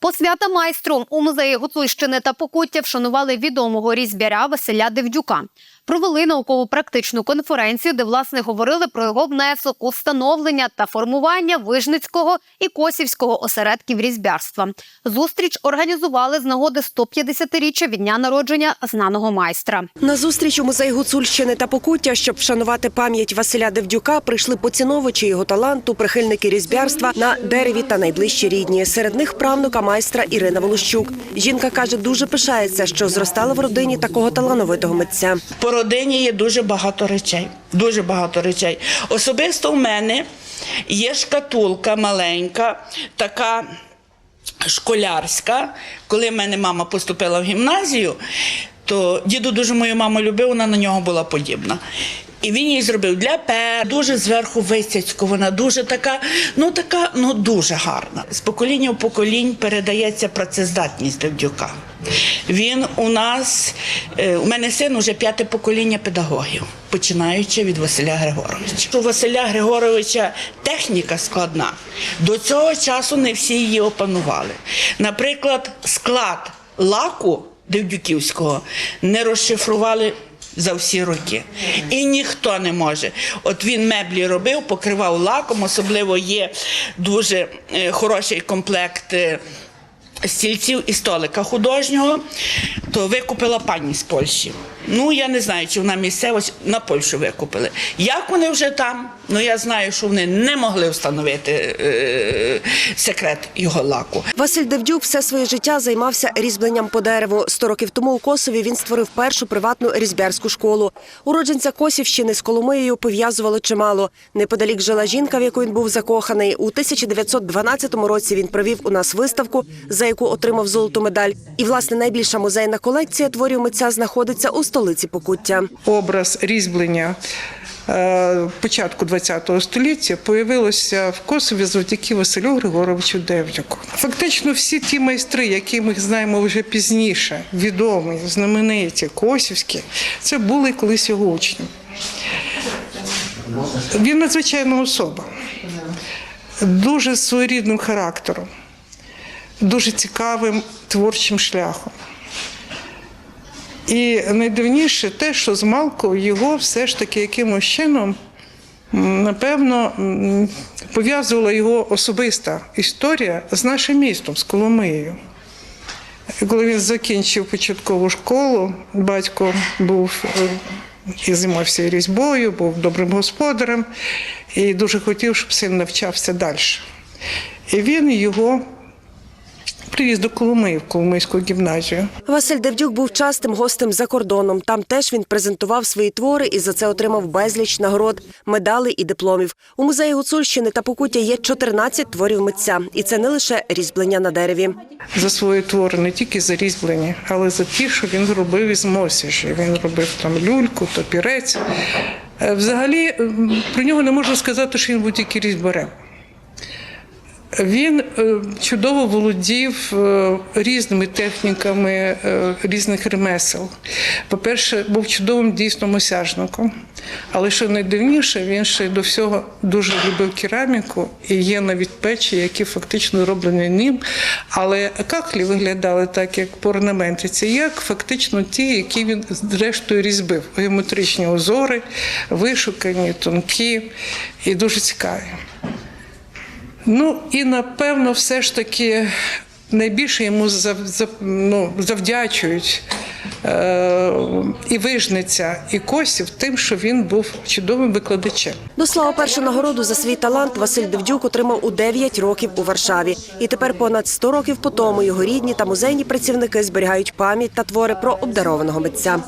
Посвята майстру у музеї Гуцульщини та Покуття вшанували відомого різьбяря Василя Девдюка. Провели науково-практичну конференцію, де власне говорили про його внесок у встановлення та формування Вижницького і Косівського осередків різьбярства. Зустріч організували з нагоди 150-річчя від дня народження знаного майстра. На зустріч у музей Гуцульщини та Покуття, щоб вшанувати пам'ять Василя Девдюка, прийшли поціновувачі його таланту, прихильники різьбярства на дереві та найближчі рідні. Серед них правнука майстра Ірина Волощук. Жінка каже, дуже пишається, що зростала в родині такого талановитого митця. Родині є дуже багато речей. Дуже багато речей. Особисто в мене є шкатулка маленька, така школярська. Коли в мене мама поступила в гімназію, то діду дуже мою маму любив, вона на нього була подібна. І він її зробив для пер, дуже зверху висяцьку. Вона дуже така, ну така, ну дуже гарна. З покоління в поколінь передається працездатність Девдюка. Він у нас, е, у мене син уже п'яте покоління педагогів, починаючи від Василя Григоровича. У Василя Григоровича техніка складна. До цього часу не всі її опанували. Наприклад, склад лаку Девдюківського не розшифрували за всі роки. І ніхто не може. От він меблі робив, покривав лаком, особливо є дуже е, хороший комплект. Стільців і столика художнього, то викупила пані з Польщі. Ну, я не знаю, чи вона місцева, чи- на Польщу викупили. Як вони вже там? Ну я знаю, що вони не могли встановити е, секрет його лаку. Василь Девдюк все своє життя займався різьбленням по дереву. Сто років тому у Косові він створив першу приватну різьбярську школу. Уродженця Косівщини з Коломиєю пов'язувало чимало. Неподалік жила жінка, в яку він був закоханий. У 1912 році він провів у нас виставку, за яку отримав золоту медаль. І власне найбільша музейна колекція творів митця знаходиться у столиці Покуття. образ різьблення е, початку ХХ століття появилося в Косові завдяки Василю Григоровичу Девдюку. Фактично, всі ті майстри, які ми знаємо вже пізніше, відомі, знамениті, косівські, це були колись його учні. Він надзвичайна особа, дуже своєрідним характером, дуже цікавим творчим шляхом. І найдивніше те, що з Малку його все ж таки якимось чином, напевно, пов'язувала його особиста історія з нашим містом, з Коломиєю. Коли він закінчив початкову школу, батько був е, і займався різьбою, був добрим господарем і дуже хотів, щоб син навчався далі. І він його привіз до Коломиї в Коломийську гімназію. Василь Девдюк був частим гостем за кордоном. Там теж він презентував свої твори і за це отримав безліч нагород, медалей і дипломів. У музеї Гуцульщини та Покуття є 14 творів митця, і це не лише різьблення на дереві. за свої твори не тільки за різьблення, але за ті, що він робив із мосіжі. Він робив там люльку, топірець. Е, Взагалі про нього не можна сказати, що він тільки різьбарем. Він е, чудово володів е, різними техніками е, різних ремесел. По-перше, був чудовим дійсно мосяжником. Але що найдивніше, він ще до всього дуже любив кераміку, і є навіть печі, які фактично зроблені ним. Але кахлі виглядали так, як по орнаментиці, як фактично ті, які він зрештою різьбив. Геометричні узори, вишукані, тонкі і дуже цікаві. Ну і напевно, все ж таки найбільше йому ну, завдячують е, і вижниця, і Косів тим, що він був чудовим викладачем. До слова, першу нагороду за свій талант Василь Девдюк отримав у 9 років у Варшаві. І тепер понад 100 років по тому його рідні та музейні працівники зберігають пам'ять та твори про обдарованого митця.